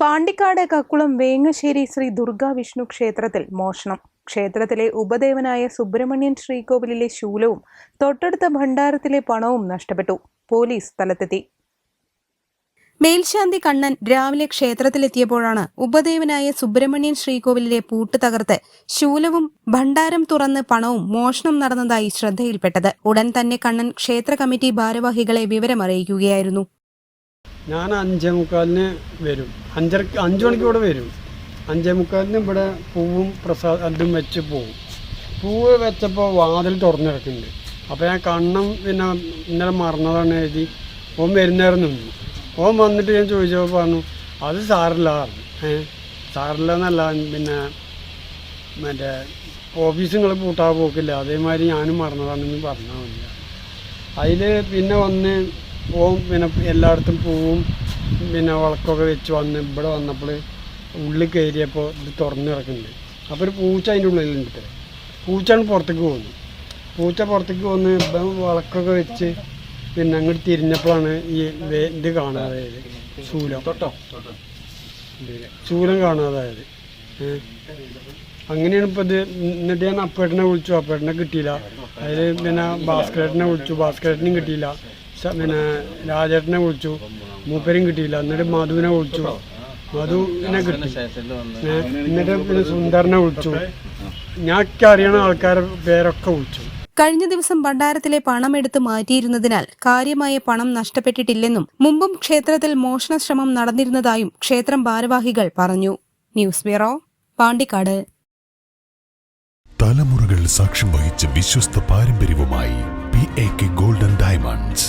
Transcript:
പാണ്ടിക്കാട് കക്കുളം വേങ്ങശ്ശേരി ശ്രീ ദുർഗാ വിഷ്ണു ക്ഷേത്രത്തിൽ മോഷണം. ക്ഷേത്രത്തിലെ ഉപദേവനായ സുബ്രഹ്മണ്യൻ ശ്രീകോവിലിലെ ശൂലവും തൊട്ടടുത്ത ഭണ്ഡാരത്തിലെ പണവും നഷ്ടപ്പെട്ടു. പോലീസ് സ്ഥലത്തെത്തി. മേൽശാന്തി കണ്ണൻ രാവിലെ ക്ഷേത്രത്തിലെത്തിയപ്പോഴാണ് ഉപദേവനായ സുബ്രഹ്മണ്യൻ ശ്രീകോവിലിലെ പൂട്ട് തകർത്ത് ശൂലവും ഭണ്ഡാരം തുറന്ന് പണവും മോഷണം നടന്നതായി ശ്രദ്ധയിൽപ്പെട്ടത്. ഉടൻ തന്നെ കണ്ണൻ ക്ഷേത്ര കമ്മിറ്റി ഭാരവാഹികളെ വിവരമറിയിക്കുകയായിരുന്നു. ഞാൻ അഞ്ചേ മുക്കാലിന് വരും. അഞ്ചര അഞ്ച് മണിക്ക് ഇവിടെ വരും. അഞ്ചേ മുക്കാലിന് ഇവിടെ പൂവും പ്രസാദ അതും വെച്ച് പോവും. പൂവ് വെച്ചപ്പോൾ വാതിൽ തുറന്നു കിടക്കുന്നുണ്ട് അപ്പോൾ ഞാൻ കണ്ണും പിന്നെ ഇന്നലെ മറന്നതാണ് എഴുതി. ഓൻ വരുന്നേരം നിന്നു. ഓൻ വന്നിട്ട് ഞാൻ ചോദിച്ചപ്പോൾ പറഞ്ഞു അത് സാറില്ല ഏ സാറില്ല എന്നല്ല പിന്നെ മറ്റേ ഓഫീസ് നിങ്ങൾ പൂട്ടാൻ പോക്കില്ല. അതേമാതിരി ഞാനും മറന്നതാണെന്ന് പറഞ്ഞാൽ മതി. അതിൽ പിന്നെ വന്ന് ഓം പിന്നെ എല്ലായിടത്തും പൂവും പിന്നെ വളക്കൊക്കെ വെച്ച് വന്ന് ഇവിടെ വന്നപ്പോൾ ഉള്ളിൽ കയറിയപ്പോൾ ഇത് തുറന്ന് കിടക്കുന്നുണ്ട്. അപ്പോൾ ഒരു പൂച്ച അതിന്റെ ഉള്ളിലുണ്ട് ഇത്ര. പൂച്ചാണ് പുറത്തേക്ക് പോകുന്നത്. പൂച്ച പുറത്തേക്ക് വന്ന് ഇപ്പം വളക്കൊക്കെ വെച്ച് പിന്നെ അങ്ങോട്ട് തിരിഞ്ഞപ്പോഴാണ് ഈ ഇത് കാണാതായത്. ശൂലം. തൊട്ടോ? ശൂലം കാണാതായത്. അങ്ങനെയാണ് ഇപ്പോൾ ഇത് എന്നിട്ട് ഞാൻ അപ്പേട്ടനെ വിളിച്ചു. അപ്പേട്ടനെ കിട്ടിയില്ല. അതിൽ പിന്നെ ഭാസ്കരേട്ടനെ വിളിച്ചു. ഭാസ്കരേട്ടനും കിട്ടിയില്ല. പിന്നെ രാജേട്ടനെ വിളിച്ചു. മൂപ്പരും കിട്ടിയില്ല. എന്നിട്ട് മധുവിനെ വിളിച്ചു. മധുവിനെ കിട്ടി. എന്നിട്ട് പിന്നെ സുന്ദറിനെ വിളിച്ചു. ഞാൻ അറിയണ ആൾക്കാരെ പേരൊക്കെ വിളിച്ചു. കഴിഞ്ഞ ദിവസം ഭണ്ഡാരത്തിലെ പണം എടുത്ത് മാറ്റിയിരുന്നതിനാൽ കാര്യമായ പണം നഷ്ടപ്പെട്ടിട്ടില്ലെന്നും മുമ്പും ക്ഷേത്രത്തിൽ മോഷണശ്രമം നടന്നിരുന്നതായും ക്ഷേത്രം ഭാരവാഹികൾ പറഞ്ഞു. News bureau Pandikkad. തലമുറകൾ സാക്ഷ്യം വഹിച്ച വിശ്വസ്ത പാരമ്പര്യവുമായി P A K golden diamonds